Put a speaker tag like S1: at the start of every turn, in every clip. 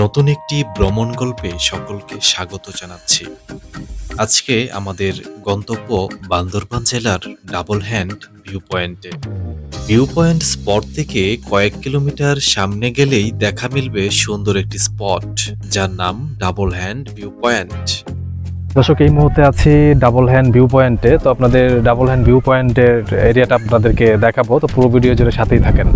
S1: নতুন একটি ভ্রমণ গল্পে সকলকে স্বাগত জানাচ্ছি। আজকে আমাদের গন্তব্য বান্দরবান জেলার ডাবল হ্যান্ড ভিউ পয়েন্টে ভিউ পয়েন্ট স্পট থেকে কয়েক কিলোমিটার সামনে গেলেই দেখা মিলবে সুন্দর একটি স্পট, যার নাম ডাবল হ্যান্ড ভিউ পয়েন্ট
S2: দর্শক, এই মুহূর্তে আছি ডাবল হ্যান্ড ভিউ পয়েন্টে তো আপনাদের ডাবল হ্যান্ড ভিউ পয়েন্টের এরিয়াটা আপনাদেরকে দেখাবো। তো পুরো ভিডিও জুড়ে সাথেই থাকেন।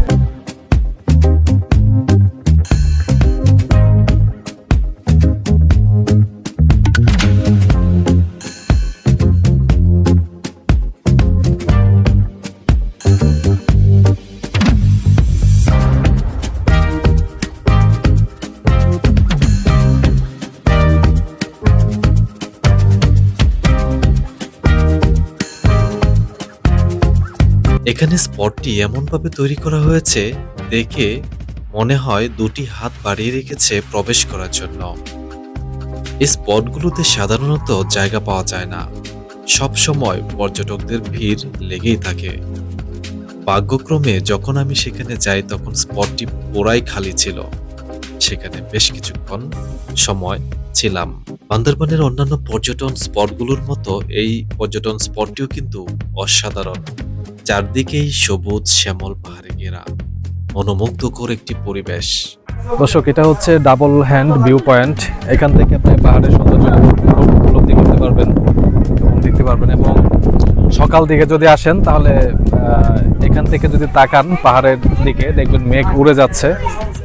S1: এখানে স্পটটি এমনভাবে তৈরি করা হয়েছে, দেখে মনে হয় দুটি হাত বাড়িয়ে রেখেছে প্রবেশ করার জন্য। এই স্পটগুলোতে সাধারণত জায়গা পাওয়া যায় না। সব সময় পর্যটকদের ভিড় লেগেই থাকে। ভাগ্যক্রমে যখন আমি সেখানে যাই, তখন স্পটটি পুরাই খালি ছিল। সেখানে বেশ কিছুক্ষণ সময় ছিলাম। বান্দরবানের অন্যান্য পর্যটন স্পটগুলোর মতো এই পর্যটন স্পটটিও কিন্তু অসাধারণ। চারদিকেই সবুজ শ্যামল পাহাড়ে ঘেরা, মনোমুগ্ধকর একটি পরিবেশ।
S2: দর্শক, এটা হচ্ছে ডাবল হ্যান্ড ভিউ পয়েন্ট এখান থেকে আপনি পাহাড়ের সৌন্দর্য উপলব্ধি করতে পারবেন এবং দেখতে পারবেন। এবং সকাল দিকে যদি আসেন, তাহলে এখান থেকে যদি তাকান পাহাড়ের দিকে, দেখবেন মেঘ উড়ে যাচ্ছে।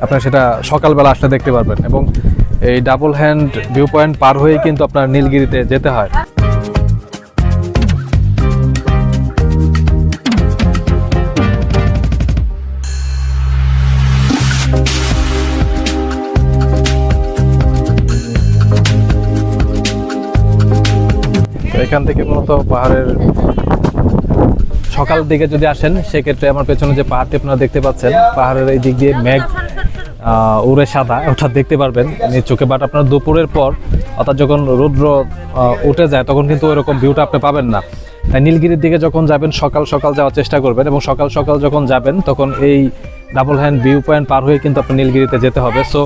S2: আপনার সেটা সকালবেলা আসলে দেখতে পারবেন। এবং এই ডাবল হ্যান্ড ভিউ পয়েন্ট পার হয়ে কিন্তু আপনার নীলগিরিতে যেতে হয়। এখান থেকে মূলত পাহাড়ের সকাল দিকে যদি আসেন, সেক্ষেত্রে আমার পেছনে যে পাহাড়টি আপনারা দেখতে পাচ্ছেন, পাহাড়ের এই দিক দিয়ে মেঘ উড়ে সাদা ওটা দেখতে পারবেন। চোখে বাট আপনার দুপুরের পর, অর্থাৎ যখন রৌদ্র উঠে যায়, তখন কিন্তু ওইরকম ভিউটা আপনি পাবেন না। তাই নীলগিরির দিকে যখন যাবেন, সকাল সকাল যাওয়ার চেষ্টা করবেন এবং সকাল সকাল যখন যাবেন, তখন এই ডাবল হ্যান্ড ভিউ পয়েন্ট পার হয়ে কিন্তু আপনি নীলগিরিতে যেতে হবে। সো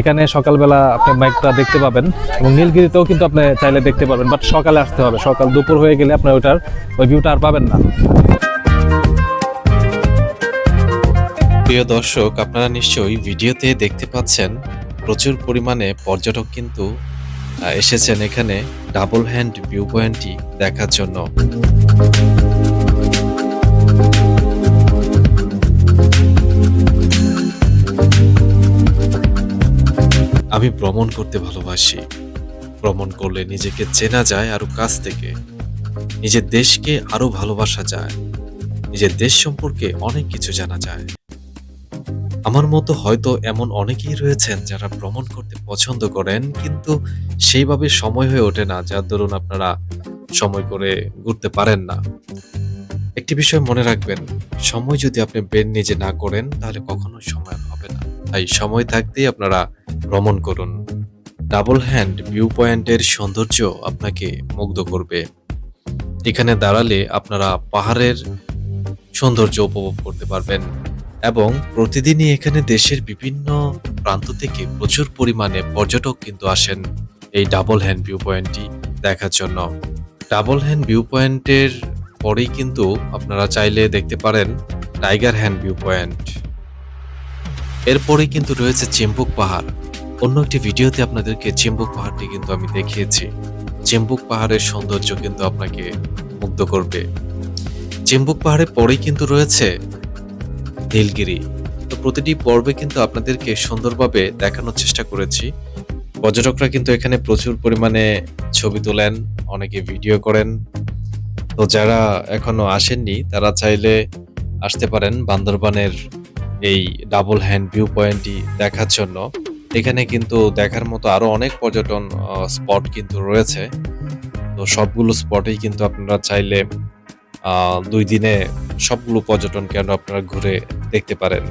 S2: এখানে সকালবেলা আপনি মেঘটা দেখতে পাবেন এবং নীলগিরিতেও কিন্তু আপনি চাইলে দেখতে পাবেন বাট সকালে আসতে হবে। সকাল দুপুর হয়ে গেলে আপনি ওইটার, ওই ভিউটা আর পাবেন না।
S1: প্রিয় দর্শক, আপনারা নিশ্চয়ই ভিডিওতে দেখতে পাচ্ছেন, প্রচুর পরিমাণে পর্যটক কিন্তু এসেছেন এখানে ডাবল হ্যান্ড ভিউ পয়েন্টটি দেখার জন্য। আমি ভ্রমণ করতে ভালোবাসি। ভ্রমণ করলে নিজেকে চেনা যায় আরও কাছ থেকে। নিজের দেশকে আরও ভালোবাসা যায়। নিজের দেশ সম্পর্কে অনেক কিছু জানা যায়। আমার মতো হয়তো এমন অনেকেই রয়েছেন যারা ভ্রমণ করতে পছন্দ করেন, কিন্তু সেইভাবে সময় হয়ে ওঠে না, যার দরুন আপনারা সময় করে ঘুরতে পারেন না। একটি বিষয় মনে রাখবেন, সময় যদি আপনি বের নিজে না করেন, তাহলে কখনো সময় হবে না। তাই সময় থাকতেই আপনারা ভ্রমণ করুন। ডাবল হ্যান্ড ভিউ পয়েন্টের সৌন্দর্য আপনাকে মুগ্ধ করবে। এখানে দাঁড়ালে আপনারা পাহাড়ের সৌন্দর্য উপভোগ করতে পারবেন এবং প্রতিদিনই এখানে দেশের বিভিন্ন প্রান্ত থেকে প্রচুর পরিমাণে পর্যটক কিন্তু আসেন এই ডাবল হ্যান্ড ভিউ পয়েন্টটি দেখার জন্য। ডাবল হ্যান্ড ভিউ পয়েন্টের পরেই কিন্তু আপনারা চাইলে দেখতে পারেন টাইগার হ্যান্ড ভিউ পয়েন্ট এরপরেই কিন্তু রয়েছে চেম্বুক পাহাড়। অন্য একটি ভিডিওতে আপনাদেরকে চেম্বুক পাহাড়টি কিন্তু আমি দেখিয়েছি। চেম্বুক পাহাড়ের সৌন্দর্য কিন্তু আপনাকে মুগ্ধ করবে। চেম্বুক পাহাড়ের পরেই কিন্তু রয়েছে নীলগিরি। তো প্রতিটি পর্বে কিন্তু আপনাদেরকে সুন্দরভাবে দেখানোর চেষ্টা করেছি। পর্যটকরা কিন্তু এখানে প্রচুর পরিমাণে ছবি তোলেন, অনেকে ভিডিও করেন। তো যারা এখনও আসেননি, তারা চাইলে আসতে পারেন বান্দরবানের এই ডাবল হ্যান্ড ভিউ পয়েন্টটি দেখার জন্য। এখানে কিন্তু দেখার মতো আরও অনেক পর্যটন স্পট কিন্তু রয়েছে। তো সবগুলো স্পটেই কিন্তু আপনারা চাইলে দুই দিনে সবগুলো পর্যটন কেন্দ্র আপনারা ঘুরে দেখতে পারেন।